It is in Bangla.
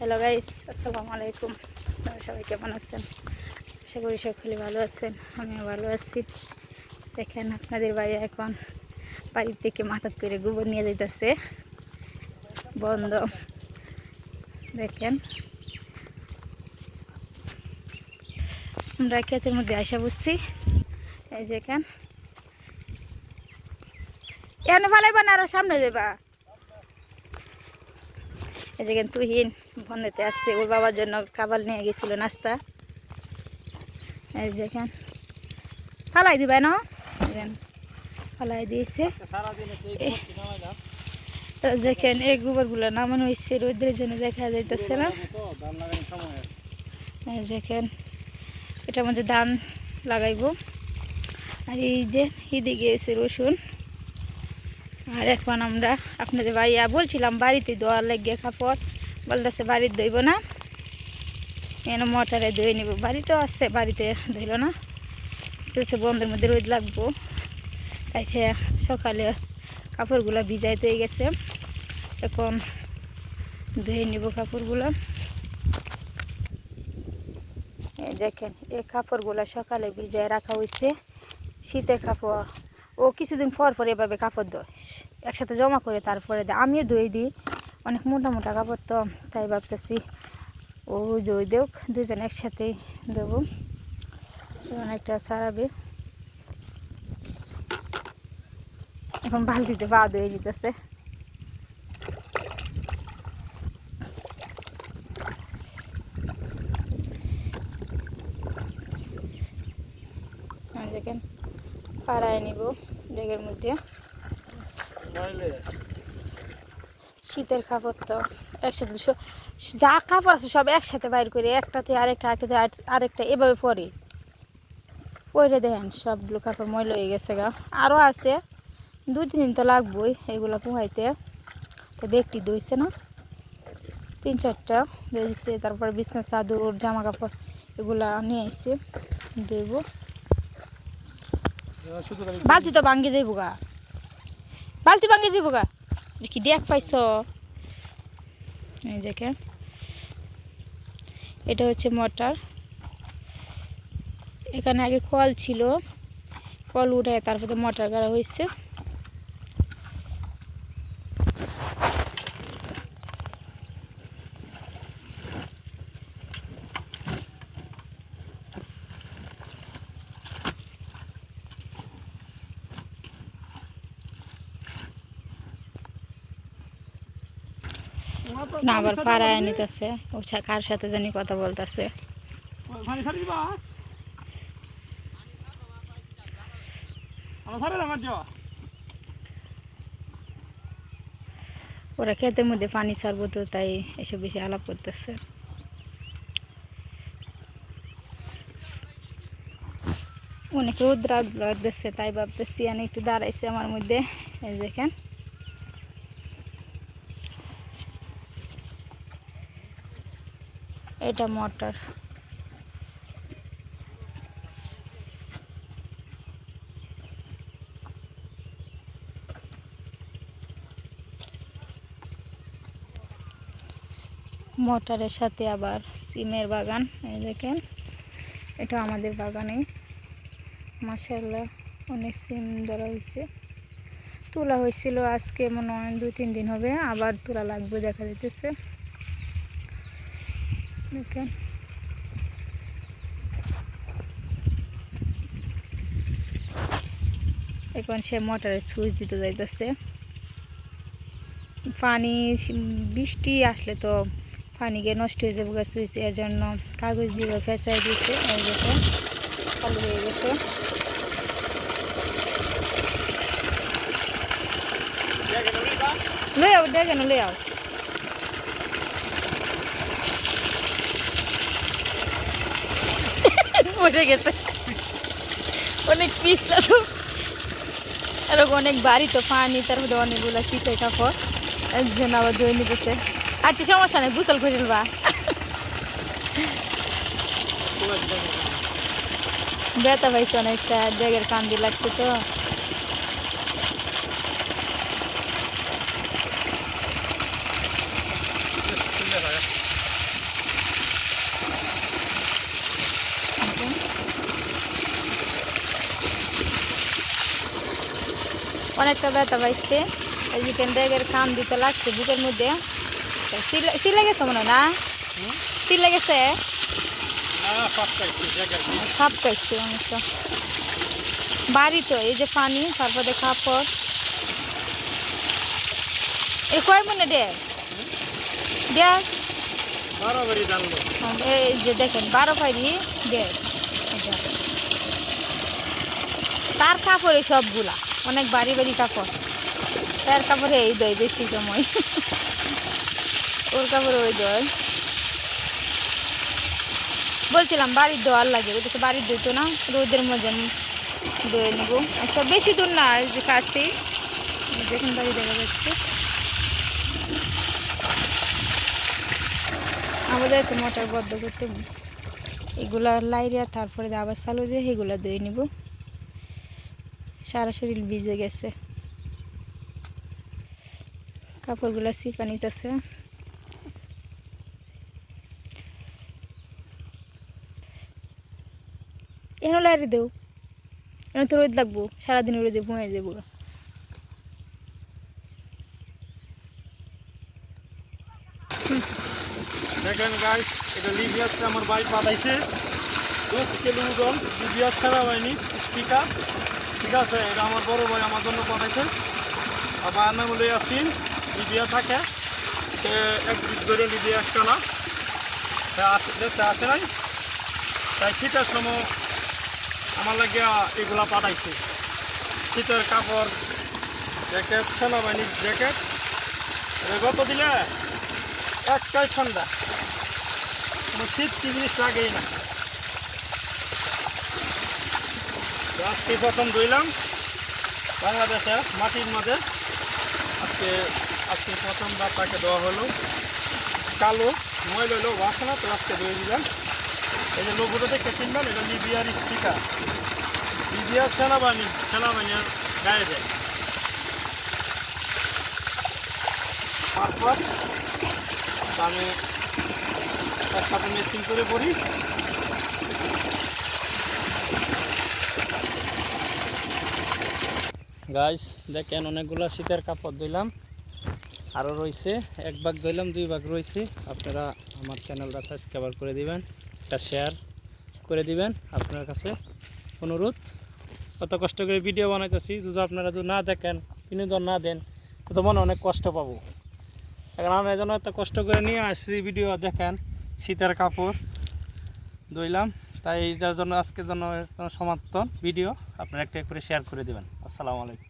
হ্যালো গাইস আসসালামু আলাইকুম আপনারা সবাই কেমন আছেন? আশা করি সকলে ভালো আছেন, আমিও ভালো আছি। দেখেন আপনাদের বাড়ি এখন বাড়ির থেকে মাথাত করে গোবর নিয়ে যাইতেছে। বন্ধ। দেখেন। আমরা ক্ষেতের মধ্যে আসা বুঝছি এই যে এখান। এখানে ভালো না, আরও সামনে যাবা এই যে তুহিন বন্ধেতে আসছে। ওর বাবার জন্য খাবার নিয়ে গেছিল নাস্তা। এই যেখান ফালাই দিবা, না? ফালাই দিয়েছে। যেখান এই গোবরগুলো নামানো হয়েছে, রোদ্রের জন্য দেখা যাইতেছে না। যেখান এটার মধ্যে ধান লাগাইবো। আর এই যে এদিকে এসে রসুন। আর এখন আমরা আপনাদের ভাইয়া বলছিলাম বাড়িতে দোয়ার লেগে কাপড় বলতেছে বাড়িতে ধইব না। এনে মোটরে ধুয়ে নিব। বাড়িতেও আসছে বাড়িতে ধইল না। বলছে বন্ধের মধ্যে রোদ লাগবো। তাই সে সকালে কাপড়গুলো ভিজাইতে গেছে। এখন ধুয়ে নিব কাপড়গুলো। দেখেন, এই কাপড়গুলো সকালে ভিজায় রাখা হয়েছে শীতের কাপড় ও কিছুদিন পর পর এভাবে কাপড় দেয় একসাথে জমা করে তারপরে দেয়। আমিও ধুয়ে দিই। অনেক মোটা মোটা কাপড় তো, তাই ভাবতেছি ও ধুয়ে দেওক দুজন একসাথেই দেবো অনেকটা সারাবে। এখন বালতিতে পা ধুয়ে আর দেখেন, পাড়ায় নিব। ব্যাগের মধ্যে। শীতের কাপড় তো একসাথে দুশো যা কাপড় আছে সব একসাথে বাইর করে একটাতে আরেকটা আরেক- আরেকটা এভাবে পরে। পরে দেখেন, সবগুলো কাপড় ময়লা হয়ে গেছে গা। আরও আছে, দুই তিন দিন তো লাগবই এগুলো পুহাইতে। তো ব্যাগটি ধুইছে না। তিন চারটা দিচ্ছে তারপরে বিছনা, চাদর, জামা কাপড় এগুলা নিয়ে আসছে ধুইব। বালতি তো ভাঙ্গে যাইব গা। বালতি ভাঙ্গে যাইব গা। দেখি, দেখ পাইছ। এই দেখে। এটা হচ্ছে মোটর। এখানে আগে কল ছিল। কল উঠে তারপরে মোটর করা হয়েছে না আবার পাড়ায় নিতেছে ও কার সাথে জানি কথা বলতেছে। ওরা ক্ষেতের মধ্যে পানি ছাড়বো তো তাই এসব বেশি আলাপ করতেছে। অনেক রোদ্রা লাগতেছে তাই ভাবতেছি আমি একটু দাঁড়াইছে আমার মধ্যে। এই দেখেন। এটা মোটর। মটরের সাথে আবার সিমের বাগান, এই দেখেন। এটা আমাদের বাগানে। মাসাল্লাহ অনেক সিম ধরা হয়েছে। তোলা হয়েছিল আজকে মনে হয় দু তিন দিন হবে। আবার তোলা লাগবে, দেখা যেতেছে এখন সে মোটরের সুইচ দিতে যাইতেছে। পানি বৃষ্টি আসলে তো পানি গিয়ে নষ্ট হয়ে যাবে সুইচ, এর জন্য কাগজ দিয়ে ফেসাই দিয়েছে এই দেখো হয়ে গেছে। লয়ে আও দেখেন লয়ে আও। মরে গেছে। অনেক পিছলা তো। এরকম অনেক বাড়ি তো, পানি তার মধ্যে অনেকগুলো শীতের কাপড়। একজন আবার ধুয়ে নিতেছে। আচ্ছা সমস্যা নেই, গুসল করে বা ব্যথা পাইছে অনেকটা জায়গার কান্দি লাগছে তো। অনেকটা ব্যথা পাইছে। এই ব্যাগের কাম দিতে লাগছে বুকের মধ্যে। সিলে গেছে মনে না? সিলে গেছে সাপ পাইছে অনেকটা বাড়ি তো এই যে পানি তারপরে কাপড় এ কয় মনে দে? দেখ এই যে দেখেন বারো পাইরি দেড় তার কাপড়ে সবগুলা। অনেক বাড়ি বাড়ি কাপড়। তার কাপড়ে এই দই বেশি সময় ওর কাপড়ে ওই দই। বলছিলাম বাড়ির দোয়ার লাগে ওটা বাড়ির দই তো না, রোদের মধ্যে দই নেব। আচ্ছা বেশি দূর না যে কাছে। যেখান বাড়ি দেখা যাচ্ছে। আমাদের মোটর বদ্ধ করতে। এগুলা লাইরিয়া তারপরে আবার চালু দিয়ে এগুলা দিয়ে নিব। সারা শরীর ভিজে গেছে। কাপড়গুলা সিপা নিতেছে। এনে লাইরে দেও। এনে তো রোদ লাগবো, সারাদিন রোদে ঘুমিয়ে যাব। দেখেন গাইস এটা লিবিয়াতে আমার বাইক পাঠাইছে। দশ কিলো ওজন ছাড়া হয়নি টিকা ঠিক আছে, এটা আমার বড় ভাই আমার জন্য পাঠাইছে। ভাইয়ের নাম হলো ইয়াসিন, লিবিয়া থাকে। সে এক দিক ধরে লিবিয়া একটা না। সে আসে দেশে আসে নাই। তাই শীতের সময় আমার লাগে এগুলা পাঠাইছে। শীতের কাপড়, জ্যাকেট, সেনাবাহিনীর জ্যাকেট। কত দিলে একটাই ঠান্ডা। শীত কি জিনিস লাগেই না তো আজকে প্রথম ধুইলাম বাংলাদেশে মাটির মাঝে আজকে আজকে প্রথম তাকে দেওয়া হলো। কালো, ময়লা হলো বাসে না তো আজকে ধুয়ে দিলাম। এই যে লোকগুলো দেখে চিনবেন, এটা লিবিয়ার স্টিকার লিবিয়ার সেনাবাহিনী, সেনাবাহিনীর গায়ে দেয়। তারপর আমি একসাথে মেশিন করে পড়ি। গাইস দেখেন অনেকগুলো শীতের কাপড় দিলাম আরও রয়েছে, এক ভাগ ধইলাম, দুই ভাগ রয়েছে। আপনারা আমার চ্যানেলটা সাবস্ক্রাইব করে দিবেন, একটা শেয়ার করে দিবেন আপনার কাছে অনুরোধ। কত কষ্ট করে ভিডিও বানাইতেছি, যদি আপনারা যদি না দেখেন, বিনোদন না দেন তো মনে অনেক কষ্ট পাবো। এখন আমরা যেন এত কষ্ট করে নিয়ে আসছি ভিডিও দেখেন, শীতের কাপড় দইলাম তাই এটার জন্য আজকের জন্য সমর্থন ভিডিও। আপনারা একটা করে শেয়ার করে দেবেন। আসসালামু আলাইকুম।